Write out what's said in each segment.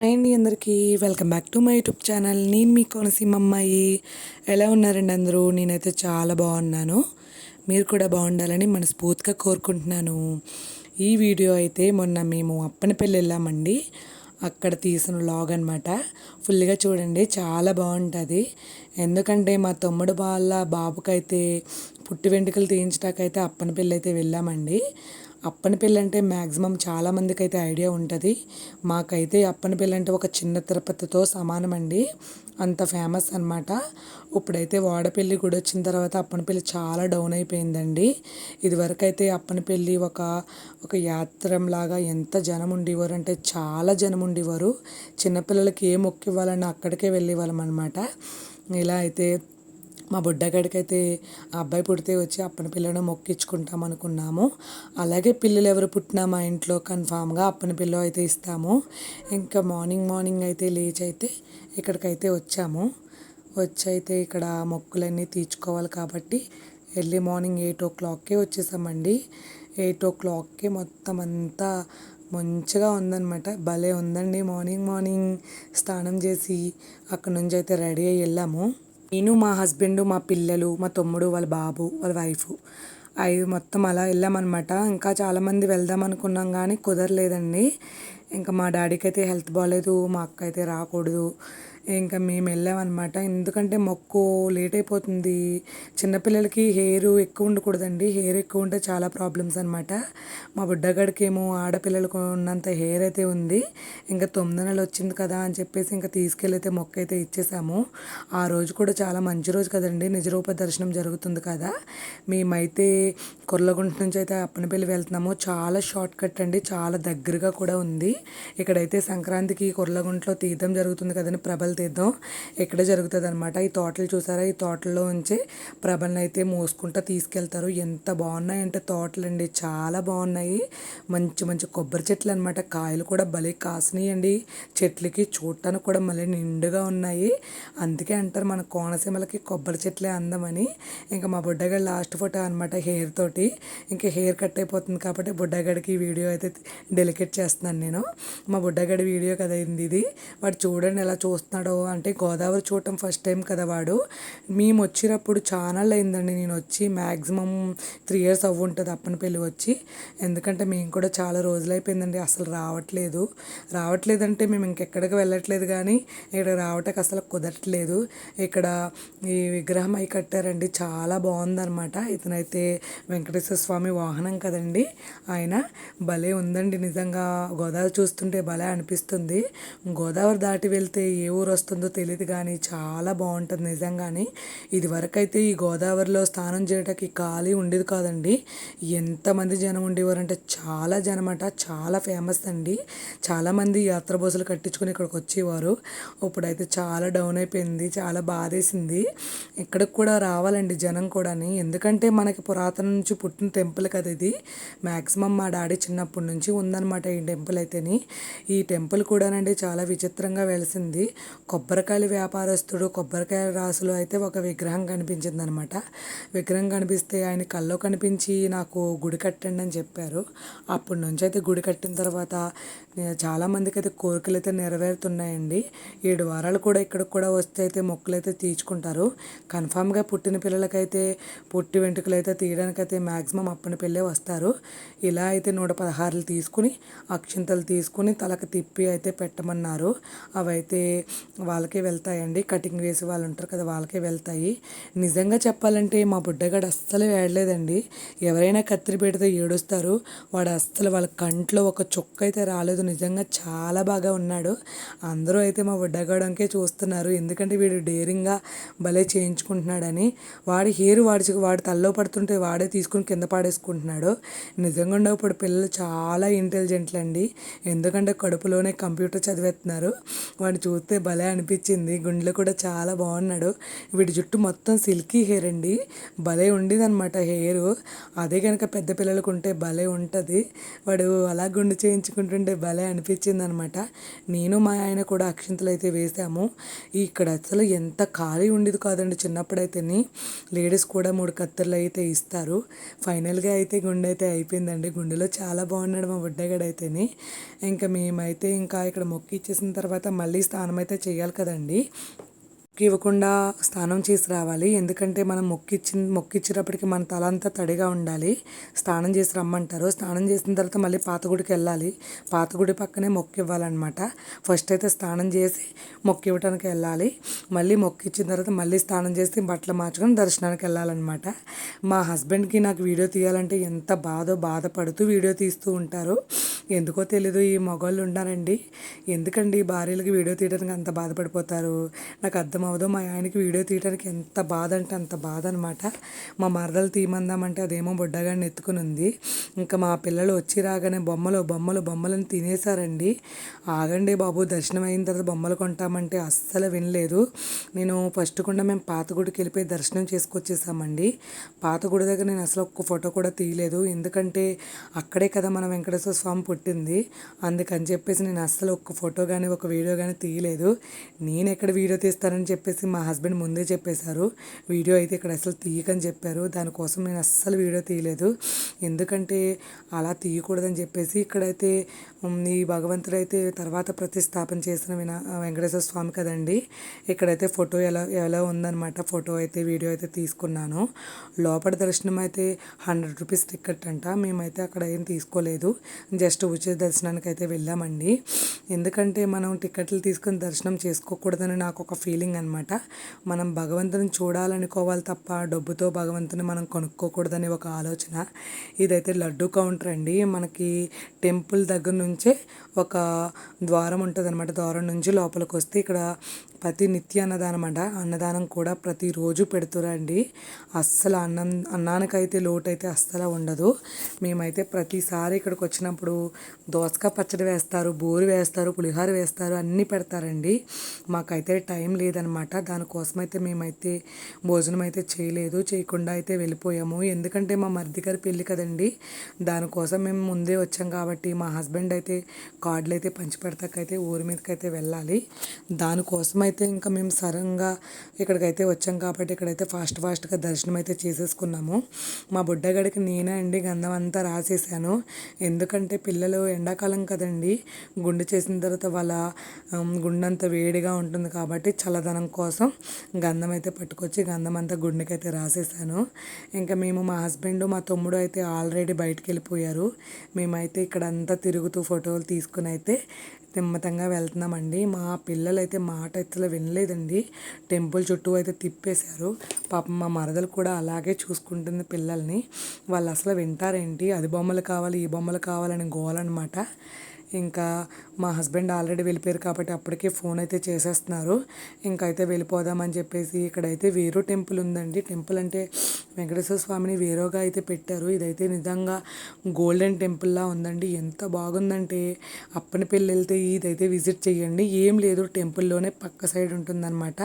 అండి అందరికీ welcome back to my YouTube channel నేను మీ కోనసీమ అమ్మాయి. ఎలా ఉన్నారండి అందరూ? నేనైతే చాలా బాగున్నాను. మీరు కూడా బాగుండాలని మనస్ఫూర్తిగా కోరుకుంటున్నాను. ఈ వీడియో అయితే మొన్న మేము అప్పనపల్లి వెళ్ళామండి. అక్కడ తీసిన లాగ్ అనమాట ఫుల్గా చూడండి చాలా బాగుంటుంది. ఎందుకంటే మా తమ్ముడు వాళ్ళ బాబుకైతే పుట్టి వెంట్రుకలు తీయించడానికైతే అప్పనపల్లి అయితే వెళ్ళామండి. అప్పని పెళ్ళి అంటే మ్యాక్సిమం చాలామందికి అయితే ఐడియా ఉంటుంది. మాకైతే అప్పని పెళ్ళి అంటే ఒక చిన్న తిరుపతితో సమానం అండి అంత ఫేమస్ అనమాట ఇప్పుడైతే వాడపల్లి కూడా వచ్చిన తర్వాత అప్పనపల్లి చాలా డౌన్ అయిపోయిందండి. ఇదివరకు అయితే అప్పనపల్లి ఒక ఒక యాత్రంలాగా ఎంత జనం ఉండేవారు అంటే చాలా జనం ఉండేవారు. చిన్నపిల్లలకి ఏ మొక్కు ఇవ్వాలన్నా అక్కడికే వెళ్ళేవాళ్ళం అనమాట ఇలా అయితే మా బుడ్డగాడికైతే ఆ అబ్బాయి పుడితే వచ్చి అప్పన పిల్లను మొక్కించుకుంటాం అనుకున్నాము. అలాగే పిల్లలు ఎవరు పుట్టినా మా ఇంట్లో కన్ఫామ్గా అప్పని పిల్ల అయితే ఇస్తాము. ఇంకా మార్నింగ్ మార్నింగ్ అయితే లేచి అయితే ఇక్కడికైతే వచ్చాము. వచ్చి అయితే ఇక్కడ మొక్కులన్నీ తీర్చుకోవాలి కాబట్టి ఎర్లీ మార్నింగ్ ఎయిట్ ఓ క్లాక్కే వచ్చేసామండి. ఎయిట్ ఓ క్లాక్కి మొత్తం అంతా మంచిగా ఉందన్నమాట. భలే ఉందండి. మార్నింగ్ మార్నింగ్ స్నానం చేసి అక్కడ నుంచి అయితే రెడీ అయ్యి వెళ్ళాము. నేను మా హస్బెండ్ మా పిల్లలు మా తమ్ముడు వాళ్ళ బాబు వాళ్ళ వైఫ్ ఐదు మొత్తం అలా వెళ్ళామన్నమాట. ఇంకా చాలామంది వెళ్దాం అనుకున్నాం కానీ కుదరలేదండి. ఇంకా మా డాడీకి అయితే హెల్త్ బాగాలేదు మా అక్క అయితే రాకూడదు. ఇంకా మేము వెళ్ళామన్నమాట. ఎందుకంటే మొక్కు లేట్ అయిపోతుంది. చిన్నపిల్లలకి హెయిర్ ఎక్కువ ఉండకూడదండి. హెయిర్ ఎక్కువ ఉంటే చాలా ప్రాబ్లమ్స్ అనమాట మా బుడ్డగాడికి ఏమో ఆడపిల్లలకు ఉన్నంత హెయిర్ అయితే ఉంది. ఇంకా తొమ్మిది నెలలు వచ్చింది కదా అని చెప్పేసి ఇంకా తీసుకెళ్ళైతే మొక్క అయితే ఇచ్చేసాము. ఆ రోజు కూడా చాలా మంచి రోజు కదండి. నిజరూప దర్శనం జరుగుతుంది కదా. మేమైతే కొర్లగుంట నుంచి అయితే అప్పనపల్లి వెళ్తున్నాము. చాలా షార్ట్ కట్ అండి. చాలా దగ్గరగా కూడా ఉంది. ఇక్కడైతే సంక్రాంతికి కొర్లగుంటలో తీర్థం జరుగుతుంది కదండి. తోటలు తీద్దాం. ఇక్కడ జరుగుతుంది అనమాట ఈ తోటలు చూసారా? ఈ తోటల్లో ఉంచి ప్రభలను అయితే మోసుకుంటూ తీసుకెళ్తారు. ఎంత బాగున్నాయంటే తోటలు అండి చాలా బాగున్నాయి. మంచి మంచి కొబ్బరి చెట్లు అనమాట కాయలు కూడా భలే కాసినాయండి. చెట్లకి చూడటానికి కూడా మళ్ళీ నిండుగా ఉన్నాయి. అందుకే అంటారు మన కోనసీమలకి కొబ్బరి చెట్లే అందమని. ఇంకా మా బుడ్డగాడి లాస్ట్ ఫోటో అనమాట హెయిర్ తోటి. ఇంకా హెయిర్ కట్ అయిపోతుంది కాబట్టి బుడ్డగాడికి వీడియో అయితే డెలికేట్ చేస్తున్నాను నేను. మా బుడ్డగాడి వీడియో కదా ఇది వాడు చూడండి ఎలా చూస్తున్నాను అంటే గోదావరి చూడటం ఫస్ట్ టైం కదా వాడు. మేము వచ్చినప్పుడు ఛానల్ అయిందండి. నేను వచ్చి మ్యాక్సిమం త్రీ ఇయర్స్ అవ్వు ఉంటుంది అప్పని పెళ్ళి వచ్చి. ఎందుకంటే మేము కూడా చాలా రోజులు అయిపోయిందండి. అసలు రావట్లేదు. రావట్లేదంటే మేము ఇంకెక్కడికి వెళ్ళట్లేదు కానీ ఇక్కడ రావటానికి అసలు కుదరట్లేదు. ఇక్కడ ఈ విగ్రహం అయి కట్టారండి. చాలా బాగుందన్నమాట. ఇతనైతే వెంకటేశ్వర స్వామి వాహనం కదండి. ఆయన భలే ఉందండి. నిజంగా గోదావరి చూస్తుంటే భలే అనిపిస్తుంది. గోదావరి దాటి వెళ్తే ఏ ఊరు వస్తుందో తెలియదు కానీ చాలా బాగుంటుంది నిజంగానే. ఇది వరకైతే ఈ గోదావరిలో స్నానం చేయడానికి ఖాళీ ఉండేది కాదండి. ఎంతమంది జనం ఉండేవారంటే చాలా జనం చాలా ఫేమస్ అండి. చాలామంది యాత్ర బస్సులు కట్టించుకొని ఇక్కడికి వచ్చేవారు. ఇప్పుడైతే చాలా డౌన్ అయిపోయింది చాలా బాధేసింది. ఇక్కడికి కూడా రావాలండి జనం కూడాని. ఎందుకంటే మనకి పురాతన నుంచి పుట్టిన టెంపుల్ కదా ఇది. మ్యాక్సిమం మా డాడీ చిన్నప్పటి నుంచి ఉందన్నమాట ఈ టెంపుల్ అయితేని. ఈ టెంపుల్ కూడానండి చాలా విచిత్రంగా వెలిసింది. కొబ్బరికాయల వ్యాపారస్తుడు కొబ్బరికాయ రాసులో అయితే ఒక విగ్రహం కనిపించింది అనమాట విగ్రహం కనిపిస్తే ఆయన కల్లో కనిపించి నాకు గుడి కట్టండి అని చెప్పారు. అప్పటి నుంచి అయితే గుడి కట్టిన తర్వాత చాలామందికి అయితే కోరికలు అయితే నెరవేరుతున్నాయండి. ఏడు వారాలు కూడా ఇక్కడికి కూడా వస్తే అయితే మొక్కలు అయితే తీర్చుకుంటారు. కన్ఫామ్గా పుట్టిన పిల్లలకైతే పుట్టి వెంట్రుకలు అయితే తీయడానికైతే మ్యాక్సిమం అప్పని పిల్లే వస్తారు. ఇలా అయితే నూట పదహారులు తీసుకుని అక్షింతలు తీసుకుని తలకు తిప్పి అయితే పెట్టమన్నారు. అవైతే వాళ్ళకే వెళ్తాయండి. కటింగ్ వేసి వాళ్ళు ఉంటారు కదా వాళ్ళకే వెళ్తాయి. నిజంగా చెప్పాలంటే మా బుడ్డగాడు అస్సలు వేయలేదండి ఎవరైనా కత్తిరి పెడితే ఏడుస్తారు. వాడు అస్సలు వాళ్ళ కంట్లో ఒక చుక్క అయితే రాలేదు. నిజంగా చాలా బాగా ఉన్నాడు. అందరూ అయితే మా బుడ్డగాడంకే చూస్తున్నారు. ఎందుకంటే వీడు డేరింగ్గా భలే చేయించుకుంటున్నాడని. వాడి హెయిర్ వాడి వాడి తల్లో పడుతుంటే వాడే తీసుకుని కింద పాడేసుకుంటున్నాడు. నిజంగా ఇప్పుడు పిల్లలు చాలా ఇంటెలిజెంట్లు అండి ఎందుకంటే కడుపులోనే కంప్యూటర్ చదివేస్తున్నారు. వాడిని చూస్తే భలే భలే అనిపించింది. గుండెలో కూడా చాలా బాగున్నాడు. వీడి జుట్టు మొత్తం సిల్కీ హెయిర్ అండి. భలే ఉండేదన్నమాట హెయిర్. అదే కనుక పెద్ద పిల్లలకు ఉంటే భలే ఉంటుంది. వాడు అలా గుండు చేయించుకుంటుంటే భలే అనిపించింది అనమాట నేను మా ఆయన కూడా అక్షింతలు అయితే వేసాము. ఇక్కడ అసలు ఎంత ఖాళీ ఉండేది కాదండి చిన్నప్పుడైతేని. లేడీస్ కూడా మూడు కత్తెరలు అయితే ఇస్తారు. ఫైనల్గా అయితే గుండె అయితే అయిపోయిందండి. గుండెలో చాలా బాగున్నాడు మా బుడ్డగాడైతేని. ఇంకా మేమైతే ఇంకా ఇక్కడ మొక్కి ఇచ్చేసిన తర్వాత మళ్ళీ స్నానం అయితే చేయాలి కదండి. ఇవ్వకుండా స్నానం చేసి రావాలి. ఎందుకంటే మనం మొక్కిచ్చి మొక్కిచ్చినప్పటికి మన తల అంతా తడిగా ఉండాలి. స్నానం చేసి రమ్మంటారు. స్నానం చేసిన తర్వాత మళ్ళీ పాత గుడికి వెళ్ళాలి. పాత గుడి పక్కనే మొక్కు ఇవ్వాలన్నమాట ఫస్ట్ అయితే స్నానం చేసి మొక్కు ఇవ్వడానికి వెళ్ళాలి. మళ్ళీ మొక్కు ఇచ్చిన తర్వాత మళ్ళీ స్నానం చేసి బట్టలు మార్చుకొని దర్శనానికి వెళ్ళాలన్నమాట. మా హస్బెండ్కి నాకు వీడియో తీయాలంటే ఎంత బాధో బాధపడుతూ వీడియో తీస్తూ ఉంటారు. ఎందుకో తెలీదు ఈ మగవాళ్ళు ఉన్నారండి. ఎందుకండి భార్యలకి వీడియో తీయడానికి అంత బాధపడిపోతారు? నాకు అర్థం అవ్వదు మా ఆయనకి వీడియో తీయడానికి ఎంత బాధ అంటే అంత బాధ అనమాట మా మరదలు తీమందామంటే అదేమో బుడ్డగాడిని ఎత్తుకుని ఉంది ఇంకా మా పిల్లలు వచ్చి రాగానే బొమ్మలు బొమ్మలు బొమ్మలను తినేసారండి ఆగండి బాబు దర్శనం అయిన తర్వాత బొమ్మలు కొంటామంటే అస్సలు వినలేదు. నేను ఫస్ట్ కూడా మేము పాత గుడికి వెళ్ళిపోయి దర్శనం చేసుకొచ్చేసామండి. పాత గుడి దగ్గర నేను అసలు ఒక్క ఫోటో కూడా తీయలేదు. ఎందుకంటే అక్కడే కదా మన వెంకటేశ్వర స్వామి పుట్టింది. అందుకని చెప్పేసి నేను అస్సలు ఒక్క ఫోటో కానీ ఒక వీడియో కానీ తీయలేదు. నేను ఎక్కడ వీడియో తీస్తానని చెప్పేసి మా హస్బెండ్ ముందే చెప్పేశారు. వీడియో అయితే ఇక్కడ అసలు తీయకని చెప్పారు. దానికోసం నేను అస్సలు వీడియో తీయలేదు. ఎందుకంటే అలా తీయకూడదని చెప్పేసి ఇక్కడైతే ఈ భగవంతుడు అయితే తర్వాత ప్రతిష్టాపన చేసిన వినా వెంకటేశ్వర స్వామి కదండి. ఇక్కడైతే ఫోటో ఎలా ఎలా ఉందన్నమాట. ఫోటో అయితే వీడియో అయితే తీసుకున్నాను. లోపల దర్శనం అయితే హండ్రెడ్ రూపీస్ టికెట్ అంట. మేమైతే అక్కడ ఏం తీసుకోలేదు. జస్ట్ ఉచిత దర్శనానికి అయితే వెళ్ళామండి. ఎందుకంటే మనం టికెట్లు తీసుకొని దర్శనం చేసుకోకూడదని నాకు ఒక ఫీలింగ్ అనమాట మనం భగవంతుని చూడాలనుకోవాలి తప్ప డబ్బుతో భగవంతుని మనం కొనుక్కోకూడదని ఒక ఆలోచన. ఇదైతే లడ్డు కౌంటర్ అండి. మనకి టెంపుల్ దగ్గర నుంచి ఒక ద్వారం ఉంటుంది అనమాట ద్వారం నుంచి లోపలికి వస్తే ఇక్కడ ప్రతి నిత్య అన్నదానం అంట అన్నదానం కూడా ప్రతిరోజు పెడుతురండి. అస్సలు అన్నం అన్నానికైతే లోటు అయితే అస్సలు ఉండదు. మేమైతే ప్రతిసారి ఇక్కడికి వచ్చినప్పుడు దోసకాయ పచ్చడి వేస్తారు బోరు వేస్తారు పులిహోర వేస్తారు అన్నీ పెడతారండి. మాకైతే టైం లేదనమాట దానికోసం అయితే మేమైతే భోజనం అయితే చేయలేదు. చేయకుండా అయితే వెళ్ళిపోయాము. ఎందుకంటే మా మరిది గారి పెళ్ళి కదండి. దానికోసం మేము ముందే వచ్చాం కాబట్టి మా హస్బెండ్ అయితే కార్డులు అయితే పంచి పెడతాకైతే ఊరి మీదకైతే వెళ్ళాలి. దానికోసం అయితే ఇంకా మేము సరంగా ఇక్కడికైతే వచ్చాం కాబట్టి ఇక్కడైతే ఫాస్ట్ ఫాస్ట్గా దర్శనం అయితే చేసేసుకున్నాము. మా బుడ్డగడికి నేనే అండి గంధం అంతా రాసేసాను. ఎందుకంటే పిల్లలు ఎండాకాలం కదండి గుండె చేసిన తర్వాత వాళ్ళ గుండెంత వేడిగా ఉంటుంది కాబట్టి చల్లదనం కోసం గంధం అయితే పట్టుకొచ్చి గంధం అంతా గుండెకైతే రాసేసాను. ఇంకా మేము మా హస్బెండ్ మా తమ్ముడు అయితే ఆల్రెడీ బయటికి వెళ్ళిపోయారు మేమైతే ఇక్కడ అంతా తిరుగుతూ ఫోటోలు తీసుకుని అయితే నిమ్మతంగా వెళ్తున్నామండి. మా పిల్లలు అయితే మాట ఎత్తులో వినలేదండి. టెంపుల్ చుట్టూ అయితే తిప్పేశారు. పాపం మా మరదలు కూడా అలాగే చూసుకుంటుంది పిల్లల్ని. వాళ్ళు అసలు వింటారేంటి? అది బొమ్మలు కావాలి ఈ బొమ్మలు కావాలని గోలనమాట. ఇంకా మా హస్బెండ్ ఆల్రెడీ వెళ్ళిపోయారు కాబట్టి అప్పటికే ఫోన్ అయితే చేసేస్తున్నారు. ఇంకా అయితే వెళ్ళిపోదామని చెప్పేసి ఇక్కడైతే వేరు టెంపుల్ ఉందండి. టెంపుల్ అంటే వెంకటేశ్వర స్వామిని వేరుగా అయితే పెట్టారు. ఇదైతే నిజంగా గోల్డెన్ టెంపుల్లా ఉందండి. ఎంత బాగుందంటే అప్పని పెళ్ళి వెళ్తే ఇదైతే విజిట్ చేయండి. ఏం లేదు టెంపుల్లోనే పక్క సైడ్ ఉంటుందన్నమాట.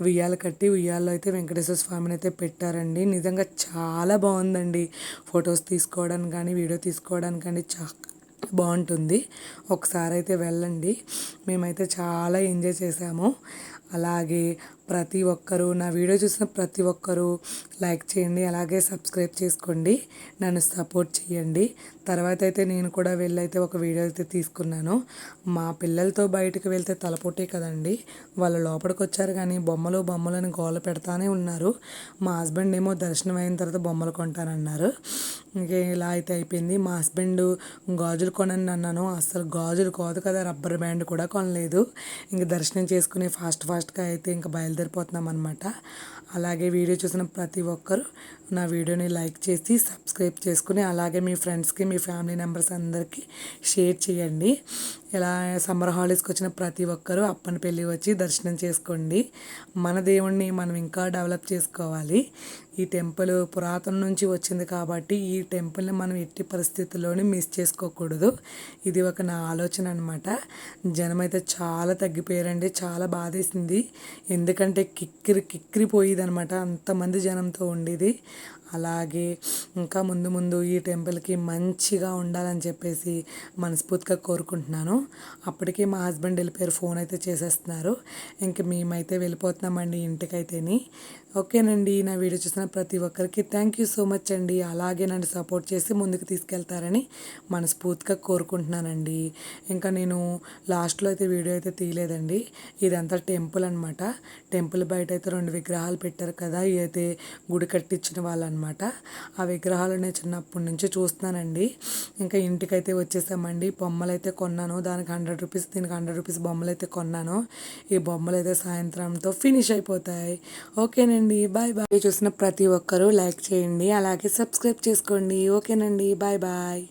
ఉయ్యాల కట్టి ఉయ్యాల్లో అయితే వెంకటేశ్వర స్వామిని అయితే పెట్టారండి. నిజంగా చాలా బాగుందండి. ఫొటోస్ తీసుకోవడానికి కానీ వీడియో తీసుకోవడానికి కానీ చా బాగుంటుంది. ఒకసారి అయితే వెళ్ళండి. మేమైతే చాలా ఎంజాయ్ చేసాము. అలాగే ప్రతి ఒక్కరూ నా వీడియో చూసిన ప్రతి ఒక్కరూ లైక్ చేయండి అలాగే సబ్స్క్రైబ్ చేసుకోండి నన్ను సపోర్ట్ చేయండి. తర్వాత అయితే నేను కూడా వెళ్ళైతే ఒక వీడియో అయితే తీసుకున్నాను. మా పిల్లలతో బయటకు వెళ్తే తలపోటే కదండి. వాళ్ళు లోపలికి వచ్చారు కానీ బొమ్మలు బొమ్మలని గోల పెడతానే ఉన్నారు. మా హస్బెండ్ ఏమో దర్శనం అయిన తర్వాత బొమ్మలు కొంటానన్నారు. ఇంకే ఇలా అయితే అయిపోయింది. మా హస్బెండ్ గాజులు కొనని అన్నాను అసలు గాజులు కాదు కదా రబ్బర్ బ్యాండ్ కూడా కొనలేదు. ఇంక దర్శనం చేసుకుని ఫాస్ట్ ఫాస్ట్గా అయితే ఇంకా బయలుదేరిపోతున్నాం అనమాట అలాగే వీడియో చూసిన ప్రతి ఒక్కరు నా వీడియోని లైక్ చేసి సబ్స్క్రైబ్ చేసుకుని అలాగే మీ ఫ్రెండ్స్కి మీ ఫ్యామిలీ మెంబర్స్ అందరికీ షేర్ చేయండి. ఇలా సమ్మర్ హాలిడేస్కి వచ్చిన ప్రతి ఒక్కరూ అప్పని పెళ్ళి వచ్చి దర్శనం చేసుకోండి. మన దేవుణ్ణి మనం ఇంకా డెవలప్ చేసుకోవాలి. ఈ టెంపుల్ పురాతన నుంచి వచ్చింది కాబట్టి ఈ టెంపుల్ని మనం ఎట్టి పరిస్థితుల్లోనే మిస్ చేసుకోకూడదు. ఇది ఒక నా ఆలోచన అనమాట జనం అయితే చాలా తగ్గిపోయారండి చాలా బాధేసింది. ఎందుకంటే కిక్కిరి కిక్కిరిపోయేది అనమాట అంతమంది జనంతో ఉండేది. అలాగే ఇంకా ముందు ముందు ఈ టెంపుల్కి మంచిగా ఉండాలని చెప్పేసి మనస్ఫూర్తిగా కోరుకుంటున్నాను. అప్పటికే మా హస్బెండ్ వెళ్ళిపోయారు ఫోన్ అయితే చేసేస్తున్నారు. ఇంక మేమైతే వెళ్ళిపోతున్నామండి ఇంటికైతేని. ఓకేనండి నా వీడియో చూసిన ప్రతి ఒక్కరికి థ్యాంక్ యూ సో మచ్ అండి. అలాగే నన్ను సపోర్ట్ చేసి ముందుకు తీసుకెళ్తారని మనస్ఫూర్తిగా కోరుకుంటున్నానండి. ఇంకా నేను లాస్ట్లో అయితే వీడియో అయితే తీయలేదండి. ఇదంతా టెంపుల్ అనమాట టెంపుల్ బయట అయితే రెండు విగ్రహాలు పెట్టారు కదా అయితే గుడి కట్టించిన వాళ్ళు అనమాట ఆ విగ్రహాలు నేను చిన్నప్పటి నుంచి చూస్తున్నానండి. ఇంకా ఇంటికైతే వచ్చేసామండి. బొమ్మలు అయితే కొన్నాను. దానికి హండ్రెడ్ రూపీస్ దీనికి హండ్రెడ్ రూపీస్ బొమ్మలు అయితే కొన్నాను. ఈ బొమ్మలు అయితే సాయంత్రంతో ఫినిష్ అయిపోతాయి. ఓకేనండి. ఓకేనండి బాయ్ బాయ్ చూసిన ప్రతి ఒక్కరూ లైక్ చేయండి. అలాగే సబ్స్క్రైబ్ చేసుకోండి. ఓకేనండి. Bye bye